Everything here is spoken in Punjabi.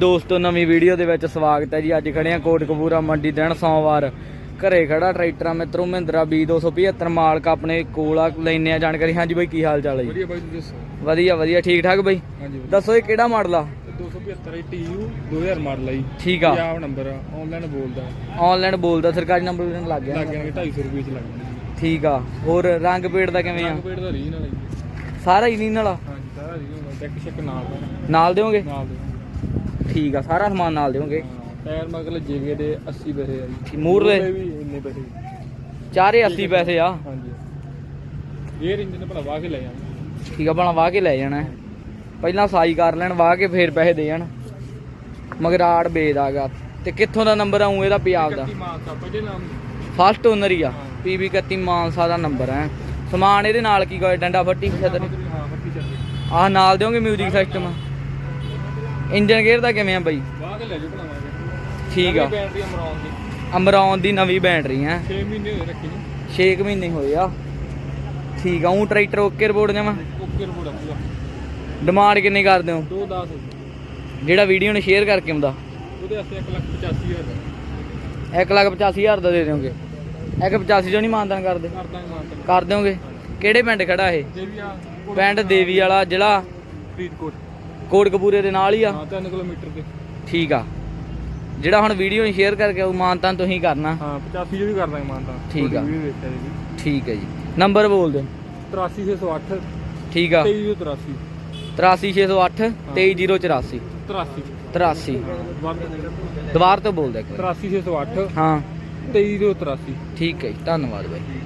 ਦੋਸਤੋ ਨਵੀਂ ਵੀਡੀਓ ਦੇ ਵਿੱਚ ਸਵਾਗਤ ਹੈ ਜੀ। ਅੱਜ ਖੜੇ ਆ ਕੋਟਕਪੂਰਾ ਮੰਡੀ ਦਿਨ ਸੋਮਵਾਰ। ਘਰੇ ਖੜਾ ਟਰੈਕਟਰ ਆ ਮਿੱਤਰੋ ਮਹਿੰਦਰਾ B275 ਮਾਲਕ ਆਪਣੇ ਕੋਲ ਆ ਲੈਨੇ ਆ ਜਾਣਕਾਰੀ। ਹਾਂਜੀ ਬਾਈ ਕੀ ਹਾਲ ਚਾਲ ਹੈ ਜੀ? ਵਧੀਆ ਬਾਈ ਤੁਸੀਂ ਦੱਸੋ? ਵਧੀਆ ਵਧੀਆ। ਠੀਕ ਠਾਕ ਬਾਈ? ਹਾਂਜੀ ਦੱਸੋ ਇਹ ਕਿਹੜਾ ਮਾਡਲ ਆ? 275 TU 2000 ਮਾਡਲ ਆਈ ਠੀਕ ਆ। ਪੰਜਾਬ ਨੰਬਰ ਆ ਆਨਲਾਈਨ ਬੋਲਦਾ। ਆਨਲਾਈਨ ਬੋਲਦਾ ਸਰਕਾਰੀ ਨੰਬਰ ਵੀ ਲੱਗ ਗਿਆ। ਲੱਗ ਜਾਣਗੇ 250 ਰੁਪਏ ਚ ਲੱਗ ਜਾਣਗੇ। ਠੀਕ ਆ। ਹੋਰ ਰੰਗ ਪੇੜ ਦਾ ਕਿਵੇਂ ਆ? ਰੰਗ ਪੇੜ ਦਾ ਰੀ ਨਾਲ ਆਈ ਸਾਰਾ ਹੀ ਨਹੀਂ ਨਾਲ ਹਾਂਜੀ ਸਾਰਾ ਰੀ ਨਾਲ ਚੈੱਕ ਨਾਲ ਦਾ। ਨਾਲ ਦਿਓਗੇ? ਨਾਲ ਦੇ ਠੀਕ ਆ ਸਾਰਾ ਸਮਾਨ ਨਾਲ ਦਿਓਗੇ ਟਾਇਰ ਮਗਰ ਜੇਵੇ ਦੇ 80 ਪੈਸੇ ਆ ਜੀ? ਮੂਹਰਲੇ ਵੀ ਇੰਨੇ ਪੈਸੇ। ਚਾਰੇ 80 ਪੈਸੇ ਆ। ਹਾਂਜੀ। ਇਹ ਇੰਜਨ ਭਲਾ ਵਾਹ ਕੇ ਲੈ ਜਾਣਾ। ਠੀਕ ਆ ਬਣਾ ਵਾਹ ਕੇ ਲੈ ਜਾਣਾ। ਪਹਿਲਾਂ ਸਾਈ ਕਰ ਲੈਣ ਵਾਹ ਕੇ ਫੇਰ ਪੈਸੇ ਦੇ ਜਾਣ। ਮਗਰਾੜ ਬੇਦ ਆਗਾ ਤੇ ਕਿੱਥੋਂ ਦਾ ਨੰਬਰ ਆਉਂ ਇਹਦਾ ਪੰਜਾਬ ਦਾ। 31 ਮਾਰਕਾ ਪਹਿਲੇ ਨਾਮ ਫਸਟ ਓਨਰ ਹੀ ਆ। ਪੀਬੀ 31 ਮਾਨਸਾ ਦਾ ਨੰਬਰ ਹੈ ਸਮਾਨ ਇਹਦੇ ਨਾਲ ਕੀ ਕੋਈ ਡੰਡਾ ਫੱਟੀ ਚੱਲ ਆਹ ਨਾਲ ਦਿਓਗੇ ਮਿਊਜ਼ਿਕ ਸਿਸਟਮ ਇੰਜਨ ਗੇਅਰ ਦਾ ਕਿਵੇਂ ਆ ਬਾਈ? ਕੇ ਲੈ ਜਾਓ ਭਲਾਵਾਂਗੇ ਠੀਕ ਆ। ਬੈਟਰੀ ਅਮਰਾਨ ਦੀ। ਅਮਰੌਨ ਦੀ ਨਵੀਂ ਬੈਟਰੀ ਹੈ 6 ਮਹੀਨੇ ਹੋਏ ਰੱਖੀ ਨੂੰ। 6 ਮਹੀਨੇ ਹੋਏ ਆ। ਠੀਕ ਆ ਉਹ ਟਰੈਕਟਰ ਓਕੇ ਰਿਪੋਰਟ ਜਮਾ? ਓਕੇ ਰਿਪੋਰਟ ਆ ਡਿਮਾਂਡ ਕਿੰਨੀ ਕਰਦੇ ਹੋ? 2 10 ਜਿਹੜਾ ਵੀਡੀਓ ਨੂੰ ਸ਼ੇਅਰ ਕਰਕੇ ਆਉਂਦਾ। ਉਹਦੇ ਵਾਸਤੇ 185000 1 ਲੱਖ 85000 ਦਾ ਦੇ ਦਿਓਗੇ। 1 85 ਜੋ ਨਹੀਂ ਮਾਨਦਾਨ ਕਰਦੇ। ਕਰ ਦਿਓਗੇ। ਕਿਹੜੇ ਪਿੰਡ ਖੜਾ ਇਹ? ਆ ਪਿੰਡ ਦੇਵੀ ਵਾਲਾ ਜ਼ਿਲ੍ਹਾ। ਫਰੀਦਕੋਟ। ਕੋਟਕਪੂਰੇ ਦੇ ਨਾਲ ਹੀ ਆ? ਹਾਂ 3 ਕਿਲੋਮੀਟਰ ਤੇ ਠੀਕ ਆ। ਜਿਹੜਾ ਹੁਣ ਵੀਡੀਓ ਨੂੰ ਸ਼ੇਅਰ ਕਰਕੇ ਉਹ ਮਾਨਤਾਨ ਤੁਸੀਂ ਕਰਨਾ। ਹਾਂ 85 ਜੋ ਵੀ ਕਰਦਾ ਹੀ ਮਾਰਦਾ ਠੀਕ ਆ। ਠੀਕ ਹੈ ਜੀ। ਨੰਬਰ ਬੋਲ ਦਿਓ। 83608 ਠੀਕ ਆ। 2383 83608 23084 83 83 ਵੱਧ ਦੁਬਾਰ ਤੋਂ ਬੋਲ ਦੇ ਇੱਕ ਵਾਰ। 83608 ਹਾਂ। 2383 ਠੀਕ ਹੈ ਜੀ। ਧੰਨਵਾਦ ਬਾਈ।